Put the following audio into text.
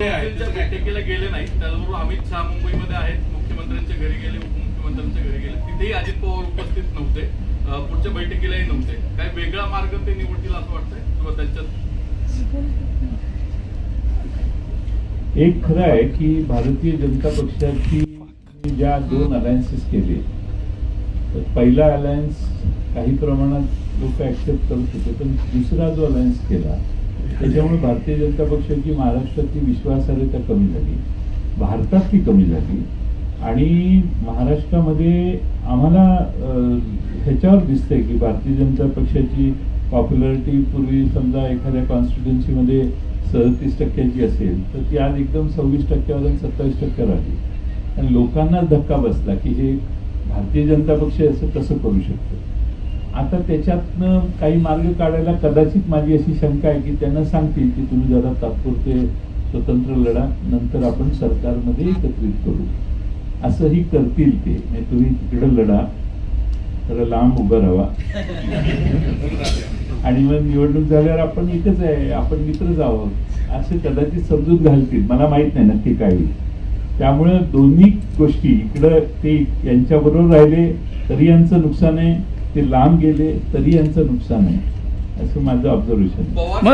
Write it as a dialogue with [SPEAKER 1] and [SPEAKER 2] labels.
[SPEAKER 1] बैठकीला गेले नाही. त्याचबरोबर अमित शहा मुंबईमध्ये आहेत. मुख्यमंत्र्यांच्या घरी गेले उपमुख्यमंत्र्यांच्या घरी गेले. तिथेही अजित पवार उपस्थित नव्हते. पुढच्या बैठकीलाही नव्हते. काय वेगळा मार्ग ते निवडतील असं वाटतंय? किंवा त्यांच्यात
[SPEAKER 2] एक खरं आहे की भारतीय जनता पक्षाची ज्या दोन अलायन्सेस केले तर पहिला अलायन्स काही प्रमाणात लोक ऍक्सेप्ट करत होते पण दुसरा जो अलायन्स केला त्याच्यामुळे भारतीय जनता पक्षाची महाराष्ट्रातली विश्वासार्हता कमी झाली. भारतात ती कमी झाली. आणि महाराष्ट्रामध्ये आम्हाला ह्याच्यावर दिसतंय की भारतीय जनता पक्षाची पॉप्युलरिटी पूर्वी समजा एखाद्या कॉन्स्टिट्युन्सीमध्ये सदतीस टक्क्याची असेल तर ती आज एकदम सव्वीस टक्क्यावर सत्तावीस टक्क्यावर आली. आणि लोकांना धक्का बसला की हे भारतीय जनता पक्ष असं कसं करू शकतं? आता त्याच्यातनं काही मार्ग काढायला कदाचित माझी अशी शंका आहे की त्यांना सांगतील की तुम्ही जरा तात्पुरते स्वतंत्र लढा नंतर आपण सरकारमध्ये एकत्रित करू. असंही करतील ते. म्हणजे तुम्ही तिकडं लढा तर लांब उभं राहा. आणि मग निवडणूक झाल्यावर आपण इथेच आहे आपण मित्रच आहोत. असे कदाचित समजूत घालतील. मला माहीत नाही नक्की काय होईल. त्यामुळे दोन्ही गोष्टी इकडं ते यांच्याबरोबर राहिले तरी यांचं नुकसान आहे. ते लांब गेले तरी यांचं नुकसान आहे असं माझं ऑब्झर्वेशन